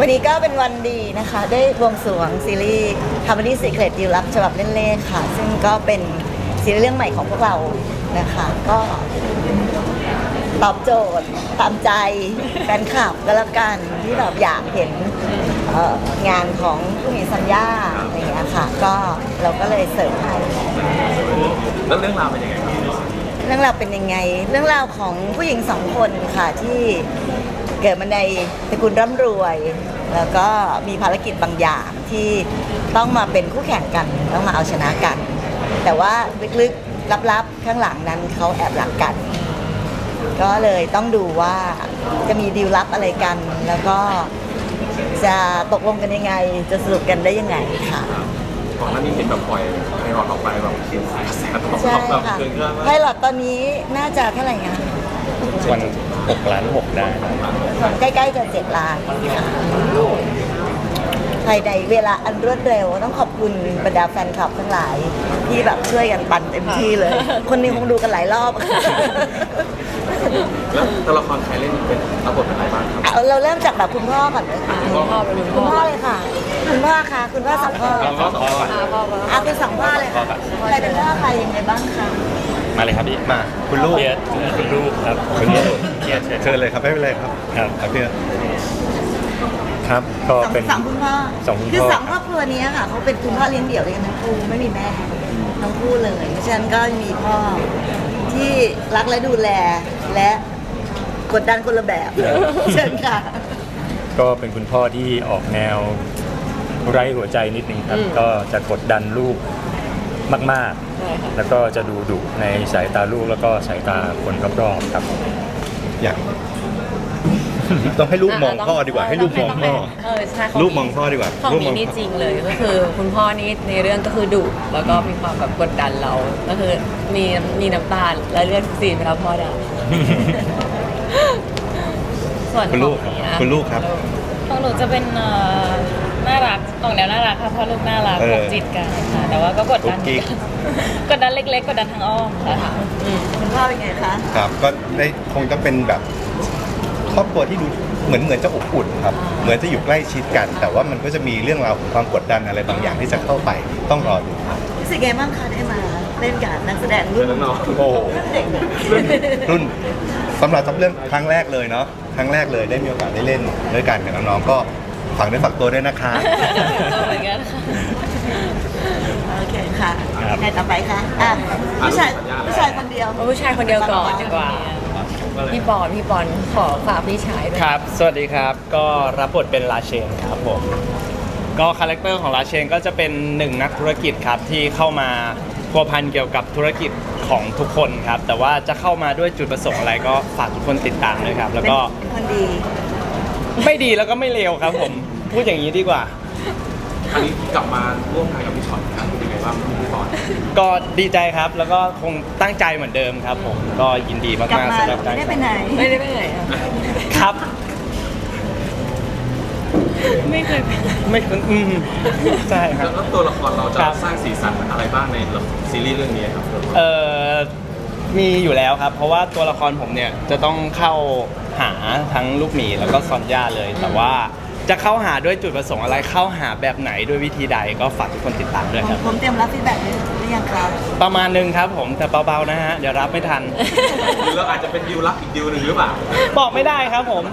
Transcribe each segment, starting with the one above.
วันนี้ก็เป็นวันดีนะคะ ได้บวงสวงซีรีส์ Harmony Secret ดิวลับฉบับเล่นเล่ค่ะ ซึ่งก็เป็นซีรีส์เรื่องใหม่ของพวกเรานะคะ ก็ตอบโจทย์ ตามใจแฟนคลับก็แล้วกันที่แบบอยากเห็นงานของผู้มีสัญญาอะไรอย่างเงี้ยค่ะ ก็เราก็เลยเสริมให้แล้วเรื่องราวเป็นยังไงครับเรื่องราวเป็นยังไง เรื่องราวของผู้หญิงสองคนค่ะที่ เกิดมาในตระกูลร่ำรวย แล้วก็มีภารกิจบางอย่างที่ต้องมาเป็นคู่แข่งกันต้องมาเอาชนะกัน แต่ว่าลึกๆลับๆข้างหลังนั้นเขาแอบหลักกัน ก็เลยต้องดูว่าจะมีดีลลับอะไรกัน แล้วก็จะตกลงกันยังไง จะสรุปกันได้ยังไงค่ะก่อนหน้านี้เห็นแบบปล่อยไพรอตออกไปแบบกระแสตอบใช่รับแบบค่ะเกินคาดไพมากลอตตอนนี้น่าจะเท่าไหร่นะ วัน6ล้าน6ได้ครับใกล้ๆจะเจ็ดล้านค่ะภายในเวลาอันรวดเร็วต้องขอบคุณบรรดาแฟนคลับทั้งหลาย ที่แบบช่วยกันปั่นเต็มที่เลย คนนี้คงดูกันหลายรอบ แล้วตัวละครใครเล่นเป็นรับบทเป็นอะไรบ้างครับ เอาเราเริ่มจากแบบคุณพ่อก่อนเลยค่ะคุณพ่อเป็นคุณพ่อเลยค่ะ คุณพ่อค่ะ คุณพ่อสองพ่อพ่อสองพ่อก่อน อะคุณสองพ่อเลยค่ะใครเป็นพ่อใครยังไงบ้างคะ มาเลยครับพี่มาคุณลูกเบียร์คุณลูกครับคุณลูกเบียร์เชิญเชิญเลยครับไม่เป็นไรครับครับครับพี่ครับก็สองเป็นสองคุณพ่อสองคุณพ่อคือสองครอบครัวนี้ค่ะเขาเป็นคุณพ่อเลี้ยงเดี่ยวด้วยกันทั้งคู่ไม่มีแม่ทั้งคู่เลยเพราะฉะนั้นก็มีพ่อที่รักและดูแลและกดดันคนละแบบเชิญค่ะ ก็เป็นคุณพ่อที่ออกแนวไร้หัวใจนิดนึงครับ ก็จะกดดันลูก มากๆแล้วก็จะดูดุในสายตาลูกแล้วก็สายตาคนรอบๆครับ อยากต้องให้ลูกมองพ่อดีกว่า ให้ลูกมองพ่อ เออใช่ขลูกมองพ่อดีกว่าของลูกมนี้องนี่พ่อจริงเลยก็คือคุณพ่อนี่ในเรื่องก็คือดุแล้วก็มีความแบบกดดันเรา ก็คือมีมีน้ำตาลและเลือดซีนไปแล้วพ่อดาส่วนคุณลูกของนี้นะคุณลูกครับ ของหนูจะเป็นเอ่อ น่ารักออกแนวน่ารักค่ะพ่อลูกน่ารักเออ ผูกจิตกันค่ะ แต่ว่าก็กดดันกุ๊กกิ๊กกดดันเล็ก ๆ กดดันทางอ้อมค่ะคุณพ่อเป็นไงคะ ครับก็ได้คงจะเป็นแบบครอบครัวที่ดูเหมือนเหมือนจะอบอุ่นครับ เหมือนจะอยู่ใกล้ชิดกัน แต่ว่ามันก็จะมีเรื่องราวของความกดดันอะไรบางอย่างที่จะเข้าไปต้องรอดูครับรู้สึกไงบ้างคะได้มาเล่นกับนักแสดงรุ่เรื่อนงน้องโอ้โหเด็กรุ่นสำหรับทับเรื่องครั้งแรกเลยเนาะครั้งแรกเลยได้มีโอกาสได้เล่นด้วยกันกับน้องๆก็ ฝากด้วยฝากตัวด้วยนะคะตัวเหมือนกันค่ะ โอเคค่ะครับยังไงต่อไปคะอะผู้ชายผู้ชายคนเดียว เอาผู้ชายคนเดียวก่อนดีกว่า พี่ปอนพี่ปอนขอฝากพี่ชายด้วยครับ สวัสดีครับ ก็รับบทเป็นราเชนครับผม ก็คาแรคเตอร์ของราเชนก็จะเป็นหนึ่งนักธุรกิจครับที่เข้ามาพัวพันเกี่ยวกับธุรกิจของทุกคนครับ แต่ว่าจะเข้ามาด้วยจุดประสงค์อะไรก็ฝากทุกคนติดตามเลยครับ แล้วก็เป็นคนดี ไม่ดีแล้วก็ไม่เลวครับผม พูดอย่างนี้ดีกว่า ครั้งนี้กลับมาร่วมงานกับพี่ช็อตครับเป็นยังไงบ้างพี่ปอนก็ดีใจครับแล้วก็คงตั้งใจเหมือนเดิมครับ ผมก็ยินดีกลับมากมาๆสำหรับไม่การได้ไปไหน ไม่ได้ไปไหนอะครับ ไม่เคยเป็นไม่อืมใช่ครับแล้วตัวละครเราจะครับ สร้างสีสันอะไรบ้างในซีรีส์เรื่องนี้ครับ เอ่อ มีอยู่แล้วครับ เพราะว่าตัวละครผมเนี่ยจะต้องเข้าหาทั้งลูกหมีแล้วก็ซอนย่าเลย แต่ว่าจะเข้าหาด้วยจุดประสงค์อะไรเข้าหาแบบไหนด้วยวิธีใดก็ฝากทุกคนติดตามด้วยผมครับ ผมเตรียมรับฟีดแบ็กหรือยังครับ ประมาณหนึงครับผมแต่เบาๆนะฮะเดี๋ยวรับไม่ทัน หรือเราอาจจะเป็นดิวลับอีกดิวหนึ่งหรือเปล่าบอกไม่ได้ครับผม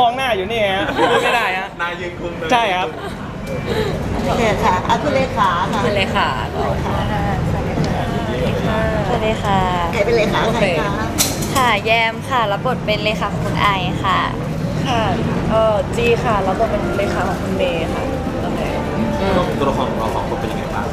มองหน้าอยู่นี่ฮะพูดไม่ได้ฮะนายยืนคุมเลยใช่ครับ โอเคค่ะอาคุณเลขาค่ะเป็นเลยค่ะสวัสดีค่ะ ใครเป็นเลขาใครคะค่ะแยมค่ะรับบทเป็นเลขาของคุณไอค่ะ ค่ะเออจีค่ะแล้วก็เป็นเลขาของคุณเมย์ค่ะโอเคตัวละครของเราสองคนเป็นยังไงบ้าง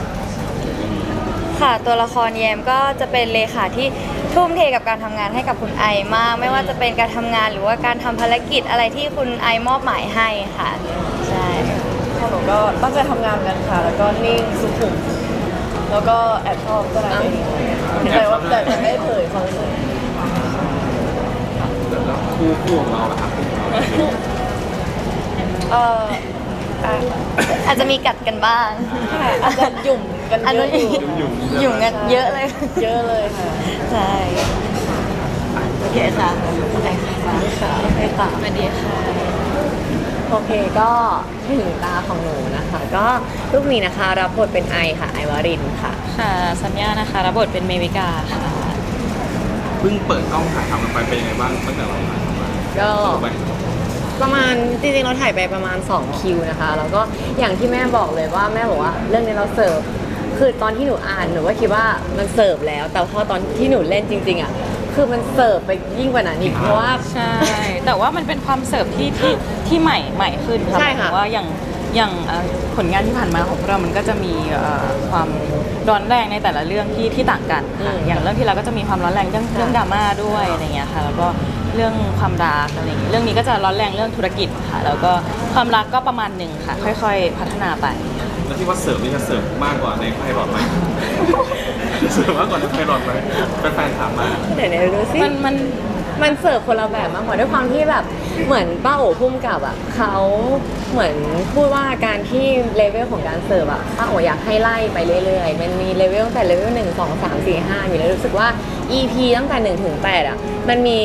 ค่ะตัวละครแยมก็จะเป็นเลขาที่ทุ่มเทกับการทำงานให้กับคุณไอมาก ไม่ว่าจะเป็นการทำงานหรือว่าการทำภารกิจอะไรที่คุณไอมอบหมายให้ค่ะใช่พวกหนูก็ตั้งใจทำงานกันค่ะ แล้วก็นิ่งสุขุมแล้วก็แอบชอบก็ได้ แต่ว่าแต่แต่ไม่เผยความรู้สึกแล้วคู่คู่ของเราล่ะครับเอออะอาจจะมีกัดกันบ้าง อาจจะหยุ่มกันอันเยนู้อะนอยู่หยุ่งกันเยอะเลย เยอะเลยค่ะ ใช่โอเคค่ะค่ะโอเคค่ะสวัสดีค่ะ โอเคก็ถึงตาของหนูนะคะ ก็ลูกหมีนะคะรับบทเป็นไอค่ะไอวารินค่ะ ค่ะสัญญานะคะรับบทเป็นเมวิกาค่ะ เพิ่งเปิดกล้องถ่ายทำกันไปเป็นยังไงบ้างตั้งแต่เราถ่ายทำมาก็ สนุกไหมประมาณจริงๆเราถ่ายไปประมาณ 2 คิวนะคะ แล้วก็อย่างที่แม่บอกเลยว่าแม่บอกว่าเรื่องนี้เราเสิร์ฟคือตอนที่หนูอ่านหนูก็คิดว่ามันเสิร์ฟแล้ว แต่พอตอนที่หนูเล่นจริงๆอะ คือมันเสิร์ฟไปยิ่งกว่านั้นอีกเพราะว่า ใช่ แต่ว่ามันเป็นความเสิร์ฟที่ที่ที่ใหม่ใหม่ขึ้นค่ะใช่ค่ะหมายถึงว่าอย่างอย่างเอ่อผลงานที่ผ่านมาของเรา มันก็จะมีเอ่อความร้อนแรงในแต่ละเรื่องที่ที่ต่างกันค่ะอย่างเรื่องที่เราก็จะมีความร้อนแรงเรื่องเรื่องดราม่าด้วยอะไรเงี้ยค่ะ แล้วก็เรื่องความรักอะไรอย่างเงี้ยเรื่องนี้ก็จะร้อนแรงเรื่องธุรกิจค่ะ แล้วก็ความรักก็ประมาณหนึ่งค่ะ ค่อย ๆ พัฒนาไป แล้วที่ว่าเสิร์ฟนี่จะเสิร์ฟมากกว่าในไพลอตไหมเสิร์ฟมากกว่าในไพลอตไหมแฟนๆถามมาเดี๋ยวๆดูสิมันมันมันเสิร์ฟคนละแบบมากกว่าด้วยความที่แบบเหมือนป้าโอ๋พุ่มกับอะเขาเหมือนพูดว่าการที่เลเวลของการเสิร์ฟอะป้าโอ๋อยากให้ไล่ไปเรื่อยๆ มันมีเลเวลตั้งแต่เลเวลหนึ่งสองสามสี่ห้าอยู่แล้วรู้สึกว่า EP ตั้งแต่หนึ่งถึงแปดอะมันมี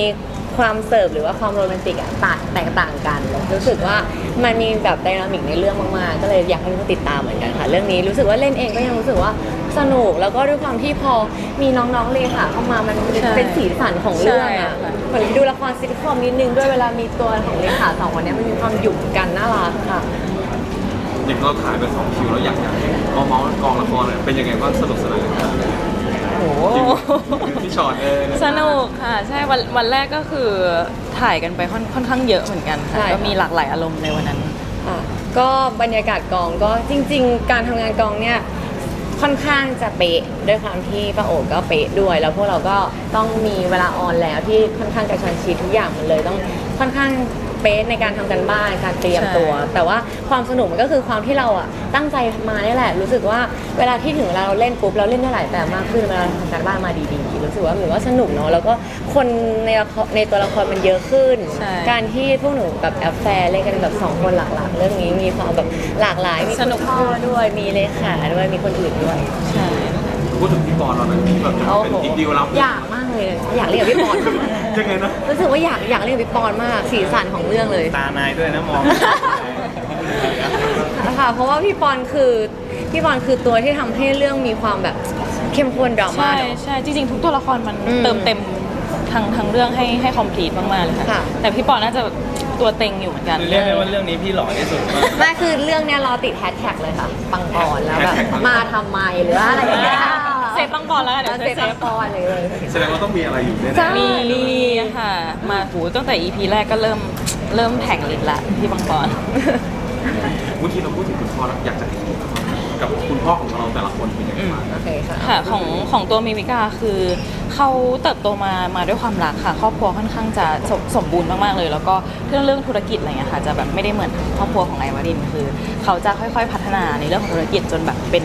ความเสิร์ฟหรือว่าความโรแมนติกอะต่างแตกต่างกัน รู้สึกว่า มันมีแบบไดนามิกในเรื่องมากๆ ก็เลยอยากให้ทุกคนติดตามเหมือนกันค่ะ เรื่องนี้รู้สึกว่าเล่นเองก็ยังรู้สึกว่าสนุกแล้วก็ด้วยความที่พอมีน้องๆเลยค่ะเข้ามามันใช่เป็นสีสันของเรื่องอะใช่ค่ะ เหมือนดูละครซิทคอมนิดนึงด้วยเวลามีตัวของเลขาสองคนเนี้ยมันมีความหยุ่มกันน่ารักค่ะ อย่างเราถ่ายไปสองคิวแล้วอยากอยากให้เมาเมาส์กองละครหน่อยเป็นยังไงบ้างสนุกสนานไหมโอ้โห พี่ชอตเออสนุกค่ะใช่วันวันแรกก็คือถ่ายกันไปค่อนค่อนข้างเยอะเหมือนกันใช่ค่ะค่ะก็มีหลากหลายอารมณ์ในวันนั้นค่ะก็บรรยากาศกองก็จริง ๆ การทำงานกองเนี่ยค่อนข้างจะเป๊ะด้วยความที่ป้าโอ๋ก็เป๊ะด้วย แล้วพวกเราก็ต้องมีเวลาออนแล้วที่ค่อนข้างกระชันชิดทุกอย่างมันเลยต้องค่อนข้างเป๊ะในการทำกันบ้านการเตรียมตัวใช่แต่ว่าความสนุกมันก็คือความที่เราอะตั้งใจมานี่แหละ รู้สึกว่าเวลาที่ถึงเวลาเราเล่นปุ๊บเราเล่นได้หลายแบบมากขึ้นเวลาเราทำการบ้านมาดีๆ รู้สึกว่าเหมือนว่าสนุกเนาะแล้วก็คนในละครในตัวละครมันเยอะขึ้นใช่การที่พวกหนูแบบแอฟแฟร์เล่นกันแบบสองคนหลักๆ เรื่องนี้มีความแบบหลากหลายมีสนุกคุณพ่อด้วยมีเลขาด้วยมีคนอื่นด้วยใช่ พูดถึงพี่ปอนเราหน่อยที่แบบจะโอ้เป็นโหอีกดีลลับอยากมากเลย อยากเล่นกับพี่ปอนมากยังไงนะรู้สึกว่าอยากอยากเล่นกับพี่ปอนมากสีสันของเรื่องเลยตานายด้วยนะมองค่ะเพราะว่าพี่ปอนคือพี่ปอนคือตัวที่ทำให้เรื่องมีความแบบเข้มข้นดราม่าใช่เนอะใช่จริงๆทุกตัวละครมันอืมเติมเต็มทั้งทั้งเรื่องให้ให้คอมพลีทมากๆเลยค่ะค่ะแต่พี่ปอนน่าจะ ตัวเต็งอยู่เหมือนกัน คือเรียกได้ว่าเรื่องนี้พี่หล่อที่สุดมาก ไม่คือเรื่องเนี้ยรอติดแฮชแท็กเลยค่ะ ปังปอนแล้วแบบมาทำไมหรือว่าอะไรอย่างเงี้ยเซฟปังปอนแล้วกันเดี๋ยวเซเซฟฟปังปอนเลยแสดงว่าต้องมีอะไรอยู่แน่ใช่มีมีค่ะ มาหูตั้งแต่ EP แรกก็เริ่มเริ่มแผงลิดละที่ปังปอนๆเมื่อกี้เราพูดถึงคุณพ่อแล้วอยากจะเห็น กับคุณพ่อของเราแต่ละคนเป็นยังไงบ้างโอเคค่ะค่ะของของตัวมิมิกาคือเขาเติบโตมามาด้วยความรักค่ะ ครอบครัวค่อนข้างจะสมสมบูรณ์มากๆเลย แล้วก็เรื่องเรื่องธุรกิจอะไรเงี้ยค่ะจะแบบไม่ได้เหมือนครอบครัวของไอวารินคือ เขาจะค่อยๆพัฒนาในเรื่องของธุรกิจจนแบบเป็น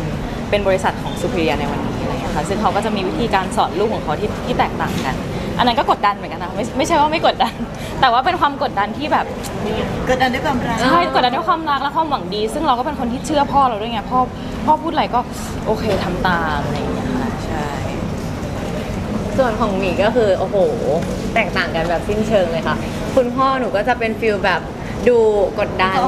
เป็นบริษัทของซูเปอร์เรียในวันนี้อะไรเงี้ยค่ะซึ่งเขาก็จะมีวิธีการสอนลูกของเขาที่ที่แตกต่างกัน อันนั้นก็กดดันเหมือนกันนะไม่ไม่ใช่ว่าไม่กดดัน แต่ว่าเป็นความกดดันที่แบบกดดันด้วยความรักใช่กดดันด้วยความรักและความหวังดี ซึ่งเราก็เป็นคนที่เชื่อพ่อเราด้วยไงพ่อพ่อพูดอะไรก็โอเคทำตามอะไรอย่างเงี้ยค่ะ ใช่ ส่วนของหมีก็คือโอ้โห แตกต่างกันแบบสิ้นเชิงเลยค่ะ คุณพ่อหนูก็จะเป็นฟิลแบบ ดูกดดัน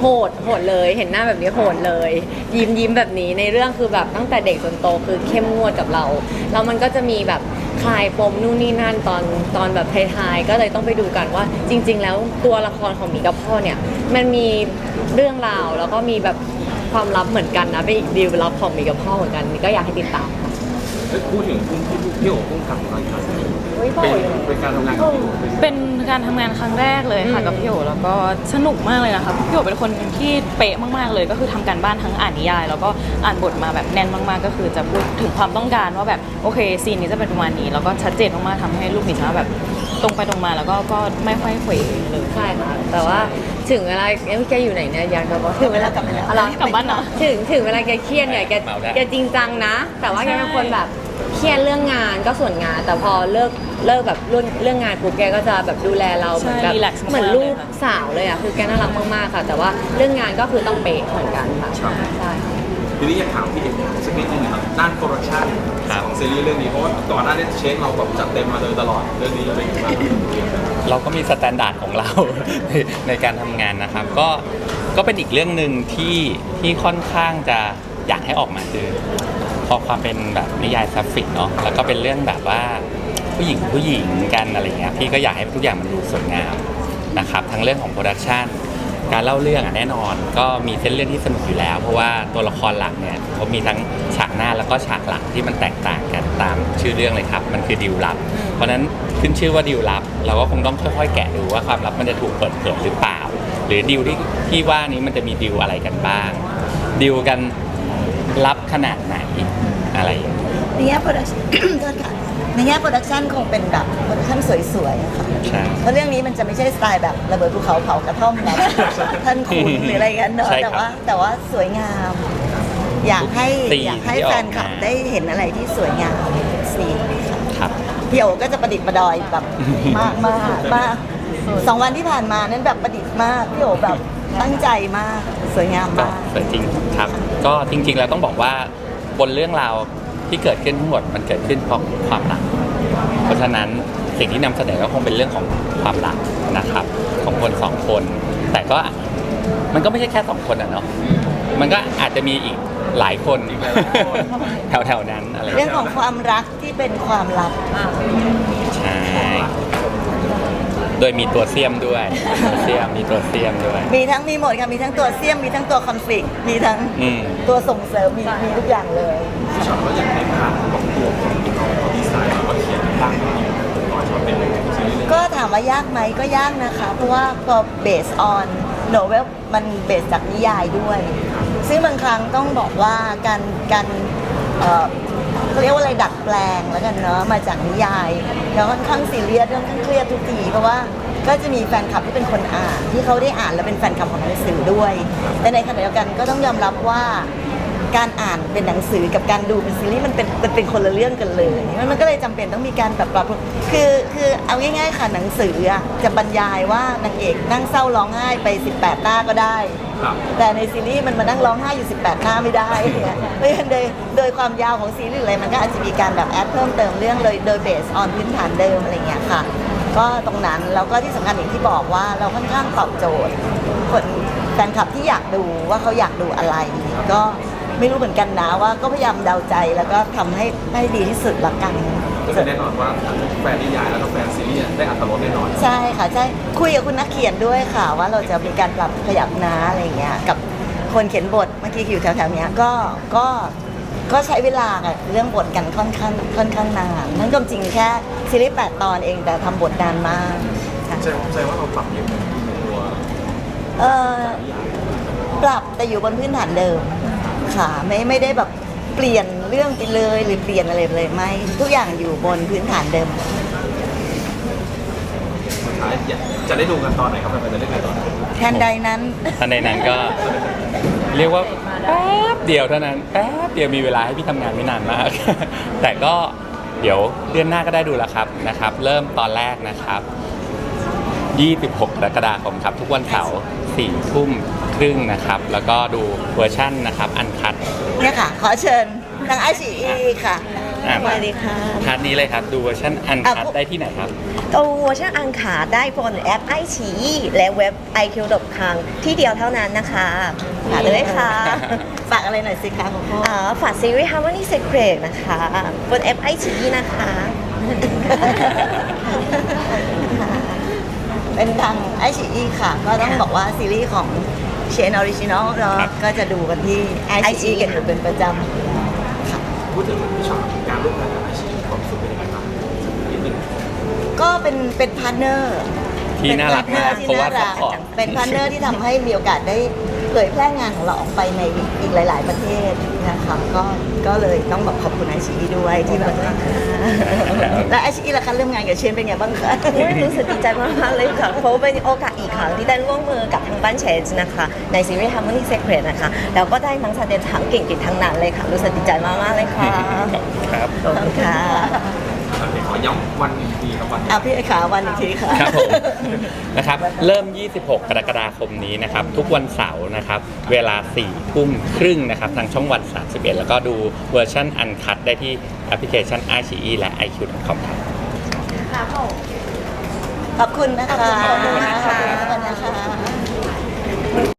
โหดโหดเลย เห็นหน้าแบบนี้โหดเลย ยิ้มยิ้มแบบนี้ในเรื่องคือแบบตั้งแต่เด็กจนโตคือเข้มงวดกับเราแล้วมันก็จะมีแบบคลายปมนู่นนี่นั่นตอนตอนแบบท้ายๆก็เลยต้องไปดูกันว่า จริง ๆ แล้วตัวละครของหมีกับพ่อเนี่ย มันมีเรื่องราวแล้วก็มีแบบความลับเหมือนกันนะเป็นอีกดีลลับของหมีกับพ่อเหมือนกันนี่ก็อยากให้ติดตามค่ะเอ้ยพูดถึงพุ่งที่พี่โอ๋พุ่งกลับของเราอีกครั้ง เฮ้ยพ่อเป็นอยู่ไหนเป็นการทำงานกับพี่โอ๋เป็นเป็นการทำงานครั้งแรกเลยค่ะอืมกับพี่โอแล้วก็สนุกมากเลยนะคะพี่โอเป็นคนที่เป๊ะมากๆเลย ก็คือทำการบ้านทั้งอ่านนิยาย แล้วก็อ่านบทมาแบบแน่นมากๆ ก็คือจะพูดถึงความต้องการว่าแบบโอเคซีนนี้จะเป็นประมาณนี้ แล้วก็ชัดเจนมากๆทำให้ลูกหมีสามารถแบบตรงไปตรงมาแล้วก็ก็ไม่ค่อยเขวเลย ใช่ค่ะแต่ว่าถึงเวลาเอ้ยแกอยู่ไหนเนี่ยอยากจะบอกถึงเวลากลับมาแล้ว อะไรกลับบ้านเนาะถึงถึงเวลาแกเครียดเนี่ยแกแกจริงจังนะ แต่ว่าแกเป็นคนแบบ เครียดเรื่องงานก็ส่วนงาน แต่พอเลิกเลิกแบบเรื่องเรื่องงานปุ๊บแกก็จะแบบดูแลเราเหมือนแบบใช่ relax มากๆเหมือนลูกเลยค่ะ สาวเลยอะคือแกน่ารักมากๆค่ะ แต่ว่าเรื่องงานก็คือต้องเป๊ะเหมือนกันค่ะใช่ค่ะทีนี้อยากถามพี่เอกสักนิดนึงนะครับด้านโปรดักชั่นครับ ของซีรีส์เรื่องนี้เพราะว่าก่อนหน้านี้เชฟเราแบบจัดเต็มมาโดยตลอดเรื่องนี้เป็นยังไงบ้างเราก็มีสแตนดาร์ดของเรา ในในการทำงานนะครับ ก็ก็เป็นอีกเรื่องหนึ่งที่ที่ค่อนข้างจะอยากให้ออกมาคือ พอความเป็นแบบนิยายซัฟฟิกเนาะแล้วก็เป็นเรื่องแบบว่าผู้หญิงผู้หญิงกันอะไรเงี้ยพี่ก็อยากให้ทุกอย่างมันดูสวยงามนะครับทั้งเรื่องของโปรดักชันการเล่าเรื่องอะแน่นอน ก็มีเส้นเรื่องที่สนุกอยู่แล้ว เพราะว่าตัวละครหลักเนี่ยเขามีทั้งฉากหน้าแล้วก็ฉากหลังที่มันแตกต่างกันตามชื่อเรื่องเลยครับ มันคือดิวลับ เพราะฉะนั้นขึ้นชื่อว่าดิวลับ เราก็คงต้องค่อยๆ แกะดูว่าความลับมันจะถูกเปิดเผยหรือเปล่า หรือดิวที่ที่ว่านี้มันจะมีดิวอะไรกันบ้างดิวกัน ลับขนาดไหนอะไรอย่างเงี้ยในแง่โปรดักชั่น โทษค่ะในแง่โปรดักชันคงเป็นแบบโปรดักชันสวยๆอะค่ะ ใช่ เพราะเรื่องนี้มันจะไม่ใช่สไตล์แบบระเบิดภูเขาเผากระท่อมแบบ ท่านขุนหรืออะไรกันเนอะใช่ครับแต่ว่าแต่ว่าสวยงาม อยากให้ทุกซีนอยากให้ที่ออกแฟนคลับมา ได้เห็นอะไรที่สวยงามทุกซีนค่ะครับพี่โอก็จะประดิษฐ์ประดอยแบบ มากมากมากสองวันที่ผ่านมานั้นแบบประดิษฐ์มากพี่โอแบบ ตั้งใจมาก สวยงามก็มาก สวยจริงครับ ก็จริง ๆ แล้วต้องบอกว่าบนเรื่องราวที่เกิดขึ้นทั้งหมดมันเกิดขึ้นเพราะความรัก เพราะฉะนั้นสิ่งที่นำเสนอก็คงเป็นเรื่องของความรักนะครับ ของคนสองคน แต่ก็มันก็ไม่ใช่แค่สองคนอะเนาะมันก็อาจจะมีอีกหลายคนแถวๆนั้นอะไรเรื่องของความรักที่เป็นความลับ ใช่ โดยมีตัวเสียมด้วยตัวเสียมมีตัวเสียมด้วย มีทั้งมีหมดค่ะมีทั้งตัวเสียมมีทั้งตัวคอนฟ lict มีทั้งอืม ตัวส่งเสริมมีมีทุกอย่างเลยพี่ชอบก็อยากให้ผ่านของตัวคนที่เขาเขาดีไซน์หรือว่าเขียนตั้งมาอยู่ตอนชอบเป็นซีรีส์เรื่องนี้ก็ถามว่ายากไหมก็ยากนะคะ เพราะว่าพอเบสออนโนเวลมันเบสจากนิยายด้วย ซึ่งบางครั้งต้องบอกว่าการการเอ่อ เขาเรียกว่าอะไรดัดแปลงแล้วกันเนาะมาจากนิยายแล้วค่อนข้างซีเรียสค่อนข้างเครียดทุกทีเพราะว่าก็จะมีแฟนคลับที่เป็นคนอ่านที่เขาได้อ่านแล้วเป็นแฟนคลับของหนังสือด้วย แต่ในขณะเดียวกันก็ต้องยอมรับว่า การอ่านเป็นหนังสือกับการดูเป็นซีรีส์มันเป็นมันเป็นคนละเรื่องกันเลยมันมันก็เลยจำเป็นต้องมีการแบบปรับปรุงคือคือเอาง่ายๆค่ะหนังสืออะจะบรรยายว่านางเอกนั่งเศร้าร้องไห้ไป 18 หน้าก็ได้ ครับ แต่ในซีรีส์มันมานั่งร้องไห้อยู่ 18 หน้าไม่ได้เนี่ยเพราะฉะนั้นโดยโดยความยาวของซีรีส์อะไรมันก็อาจจะมีการแบบแอดเพิ่มเติมเรื่องเลยโดยเบสออนพื้นฐานเดิมอะไรเงี้ยค่ะ ก็ตรงนั้นแล้วก็ที่สำคัญอย่างที่บอกว่าเราค่อนข้างตอบโจทย์ คนแฟนคลับที่อยากดูว่าเขาอยากดูอะไร ก็ ไม่รู้เหมือนกันนะว่าก็พยายามเดาใจแล้วก็ทำให้ให้ดีที่สุดละกัน ก็คือแน่นอนว่าทั้งแฟนนิยายแล้วก็แฟนซีรีส์ได้อัตรสแน่นอนใช่ค่ะใช่คุยกับคุณนักเขียนด้วยค่ะ ว่าเราจะมีการปรับขยับนะอะไรเงี้ยกับคนเขียนบทเมื่อกี้อยู่แถวๆเนี้ยก็ก็ก็ใช้เวลากับเรื่องบทกันค่อนข้างค่อนข้างนานนั่นก็จริงแค่ซีรีส์8ตอนเองแต่ทำบทนานมากค่ะ แสดงแสดงว่าเราปรับเยอะตัวเออปรับแต่อยู่บนพื้นฐานเดิม ค่ะไม่ไม่ได้แบบเปลี่ยนเรื่องไปเลยหรือเปลี่ยนอะไรไปเลยไม่ทุกอย่างอยู่บนพื้นฐานเดิม สุดท้ายอยากจะได้ดูกันตอนไหนครับแฟนๆจะได้ดูตอนไหนแทนใดนั้น ท่านในนั้นก็เรียกว่าแป๊บเดียวเท่านั้นแป๊บเดียวมีเวลาให้พี่ทำงานไม่นานมาก แต่ก็เดี๋ยวเดือนหน้าก็ได้ดูแล้วครับนะครับ เริ่มตอนแรกนะครับ 26กรกฎาคมครับ ทุกวันเสาร์4ทุ่ม ครึ่งนะครับ แล้วก็ดูเวอร์ชั่นนะครับ อันคัดเนี่ยค่ะ ขอเชิญทางไอชีค่ะ อะสวัสดีค่ะ คัดนี้เลยครับ ดูเวอร์ชันอันคัดอะ ได้ที่ไหนครับดูเวอร์ชันอังคาได้บนแอปไอชีและเว็บ iq ดคางที่เดียวเท่านั้นนะคะฝากด้วยค่ะฝากอะไรหน่อยสิคะของพ่อ อ่าฝากซีรีส์ Harmony Secret นะคะ บนแอปไอชีนะคะเป็นทางไอชีค่ะ ก็ต้องบอกว่าซีรีส์ของ เชนออริจินอลเนาะครับก็จะดูกันที่ไอชีกันอยู่เป็นประจำค่ะพูดถึงพี่ชอบการร่วมงานกับอาชีพความรู้สึกเป็นยังไงบ้างนิดนึงก็เป็นเป็นพาร์ทเนอร์ที่น่ารักมากที่เพราะว่าน่ซัพพอร์ตเป็นพาร์ทเนอร์ที่ทำให้มีโอกาสได้ เผยแพร่งานของเราออกไปในอีกหลาย ๆ ประเทศนะคะก็ก็เลยต้องแบบขอบคุณไอชีด้วยที่แบบแล้วไอชีล่ะคะเริ่มงานกับเชนเป็นไงบ้างคะโอ้ยรู้สึกดีใจมากๆเลยค่ะเพราะว่าเป็นโอกาสอีกครั้งที่ได้ร่วมมือกับทางบ้านเชนนะคะในซีรีส์ Harmony Secret นะคะแล้วก็ได้ทั้งแสดงทั้งเก่งๆทั้งนั้นเลยค่ะรู้สึกดีใจมากๆเลยค่ะครับขอบคุณค่ะโอเคขอ ย้ำวันอีกทีครับวันเอาพี่ไอ้ขาวันอีกทีค่ะ ครับผมนะครับเริ่ม 26 กรกฎาคมนี้นะครับ ทุกวันเสาร์นะครับ เวลา4ทุ่มครึ่งนะครับ ทางช่องวัน 31 แล้วก็ดูเวอร์ชันอันคัดได้ที่แอปพลิเคชัน i อ e และ iq.com ครับขอบคุณนะคะขอบคุณนะคะ